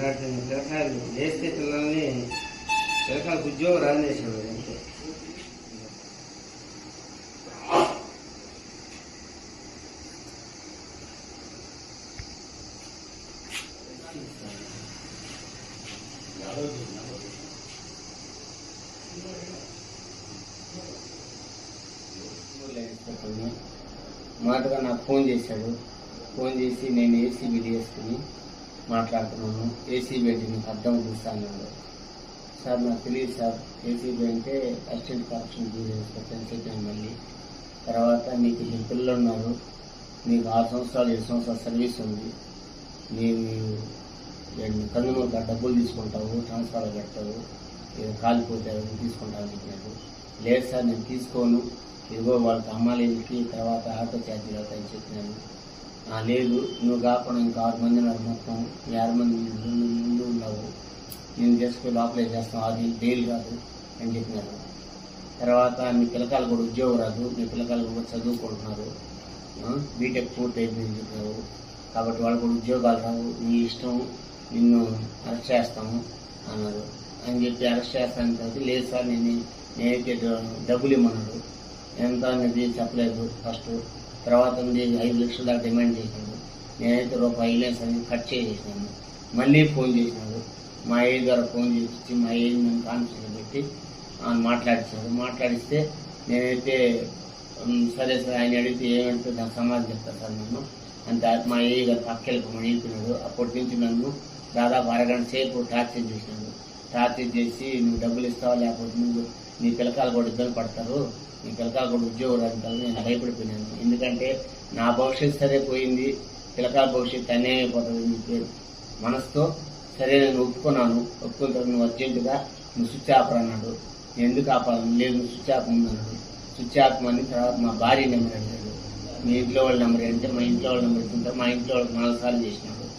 ఇలాంటి పిల్లకాయలు లేస్తే పిల్లల్ని పిల్లకాయలకు ఉద్యోగం రానేసేవాడు అంతే. మాటగా నాకు ఫోన్ చేశాడు. ఫోన్ చేసి నేను ఏసీబీ చేసుకుని మాట్లాడుతున్నాను. ఏసీబీ అంటే నీకు అర్థం చూస్తాను సార్ నాకు తెలియదు సార్. ఏసీబీ అంటే అసిస్టెంట్ కరప్షన్ బ్యూరో చెప్పాను మళ్ళీ? తర్వాత మీకు ఇద్దరు పిల్లలు ఉన్నారు. మీకు ఆరు సంవత్సరాలు ఏడు సంవత్సరాల సర్వీస్ ఉంది. నేను కన్నుమూరు డబ్బులు తీసుకుంటావు ట్రాన్స్ఫర్ పెడతావు ఇది కాలిపోతే అవన్నీ తీసుకుంటావు చెప్పినాడు లేదు సార్ నేను తీసుకోను. ఇదిగో వాళ్ళకి అమ్మాయిలకి తర్వాత ఆటో ఛార్జీలు అవుతాయని చెప్పినాను. లేదు నువ్వు కాకుండా ఇంకా ఆరు మంది ఉన్నారు మొత్తం. ఈ ఆరు మంది ముందు ఉన్నావు నేను చేసుకుని లోపలే చేస్తాం. అది డైలీ కాదు అని చెప్పినారు. తర్వాత మీ పిల్లకాయలు కూడా ఉద్యోగం రాదు. మీ పిల్లకాయలు కూడా చదువుకుంటున్నారు. బీటెక్ పూర్తి అయిపోయింది చెప్పినారు. కాబట్టి వాళ్ళు కూడా ఉద్యోగాలు రావు. నీ ఇష్టం నిన్ను అరెస్ట్ చేస్తాము అన్నారు. అని చెప్పి అరెస్ట్ చేస్తాను తర్వాత లేదు సార్ నేను నేనైతే డబ్బులు ఇమ్మన్నాడు ఎంత అనేది చెప్పలేదు ఫస్ట్. తర్వాత ఉంది ఐదు లక్షల దాకా డిమాండ్ చేశాను నేనైతే రూపాయి ఐదు కట్ చేసేసాను. మళ్ళీ ఫోన్ చేసినాడు. మా ఏజ్ ద్వారా ఫోన్ చేసి మా ఏజ్ మేము కాన్ఫరెన్స్ పెట్టి ఆయన మాట్లాడిస్తే నేనైతే సరే సరే సార్ ఆయన అడిగితే ఏమంటే దాని సమాధానం చెప్తాను సార్ నన్ను అంతే మా ఏ గారు పక్కలకు చెప్పినాడు అప్పటి నుంచి నన్ను దాదాపు అరగంట సేపు టార్చర్ చేసినాడు టార్చర్ చేసి నువ్వు డబ్బులు ఇస్తావా లేకపోతే నువ్వు నీ పిల్లకాయలు కూడా ఇబ్బంది పడతారు నీ పిల్లకాయలు కూడా ఉద్యోగాలు అంటారు నేను భయపడిపోయినాను ఎందుకంటే నా భవిష్యత్తు సరే పోయింది పిల్లకాయల భవిష్యత్తు అన్యాయం అయిపోతుంది నీ పేరు మనసుతో సరే నేను ఒప్పుకున్నాను ఒప్పుకున్న తర్వాత నువ్వు అర్జెంటుగా నువ్వు స్విచ్ ఆపర్ అన్నాడు. ఎందుకు ఆపాలను లేదు నువ్వు స్విచ్ ఆప్ అన్నాడు. స్విచ్ ఆపమని తర్వాత మా భార్య నెంబర్ అడిగాడు. మీ ఇంట్లో వాళ్ళ నెంబర్ అంటే మా ఇంట్లో వాళ్ళ నెంబర్ ఇస్తుంటే మా ఇంట్లో వాళ్ళకి నాలుగు సార్లు చేసినాడు.